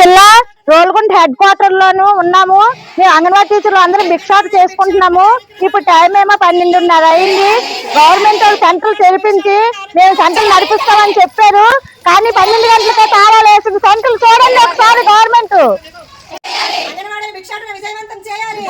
జిల్లా రోల్గుంట head quarter లోను ఉన్నాము. మేము అంగన్వాడీ టీచర్లు అందరం భిక్షాటు చేసుకుంటున్నాము. ఇప్పుడు టైం ఏమో పన్నెండున్నర అయింది. గవర్నమెంట్ వాళ్ళు సెంటర్లు తెరిపించి మేము సెంటర్లు నడిపిస్తామని చెప్పారు. కానీ పన్నెండు గంటలకే తాళాలు వేసింది. సెంటర్లు చూడండి ఒకసారి గవర్నమెంట్. విజయవంతం చేయాలి.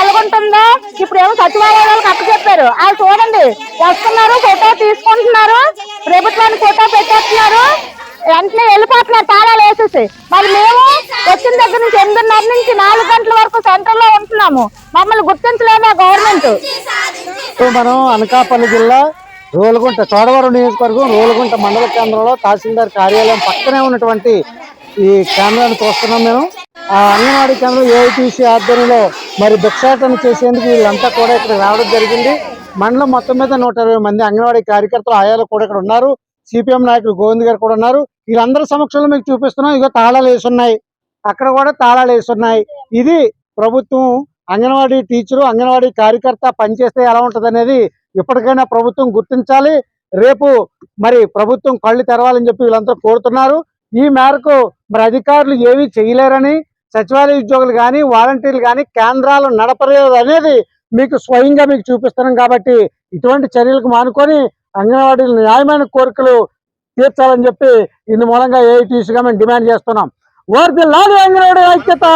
ఎలాగుంటుందో? ఇప్పుడు ఏమో సచివాలయం వాళ్ళకి అప్పు చెప్పారు. వాళ్ళు చూడండి వస్తున్నారు ఫోటో తీసుకుంటున్నారు. ప్రభుత్వానికి ఫోటో పెట్టేస్తున్నారు. వెంటనే వెళ్ళిపోతున్నారు తాళాలు వేసేసి. మరి మేము వచ్చిన దగ్గర నుంచి ఎనిమిదిన్నర నుంచి నాలుగు గంటల వరకు సెంటర్లో ఉంటున్నాము. మమ్మల్ని గుర్తించలేదా గవర్నమెంట్? మనం అనకాపల్లి జిల్లా రోలుగుంట చోడవరం నియోజకవర్గం రోలుగుంట మండల కేంద్రంలో తహసీల్దార్ కార్యాలయం పక్కనే ఉన్నటువంటి ఈ కేంద్రాన్ని చూస్తున్నాం మేము. అంగన్వాడీ కేంద్రం ఏఐటీసీ ఆధ్వర్యంలో మరి భిక్షాటన చేసేందుకు వీళ్ళంతా కూడా ఇక్కడ రావడం జరిగింది. మండలం మొత్తం మీద నూట ఇరవై మంది అంగన్వాడీ కార్యకర్తలు ఆయాలు కూడా ఇక్కడ ఉన్నారు. సిపిఎం నాయకులు గోవింద్ గారు కూడా ఉన్నారు. వీళ్ళందరి సమక్షంలో మీకు చూపిస్తున్నాం. ఇగో తాళాలు వేసున్నాయి అక్కడ కూడా తాళాలు వేసున్నాయి ఇది ప్రభుత్వం అంగన్వాడీ టీచరు అంగన్వాడీ కార్యకర్త పనిచేస్తే ఎలా ఉంటుంది అనేది ఇప్పటికైనా ప్రభుత్వం గుర్తించాలి. రేపు మరి ప్రభుత్వం కళ్ళు తెరవాలని చెప్పి వీళ్ళంతా కోరుతున్నారు. ఈ మేరకు మరి అధికారులు ఏమీ చేయలేరని సచివాలయ ఉద్యోగులు కానీ వాలంటీర్లు కానీ కేంద్రాలు నడపలేదు అనేది మీకు స్వయంగా మీకు చూపిస్తున్నాం కాబట్టి ఇటువంటి చర్యలకు మానుకొని అంగన్వాడీలు న్యాయమైన కోరికలు తీర్చాలని చెప్పి ఇందు మూలంగా ఏఐటీసీగా మేము డిమాండ్ చేస్తున్నాం. ఓర్ది లాలి అంగన్వాడీ ఐక్యత!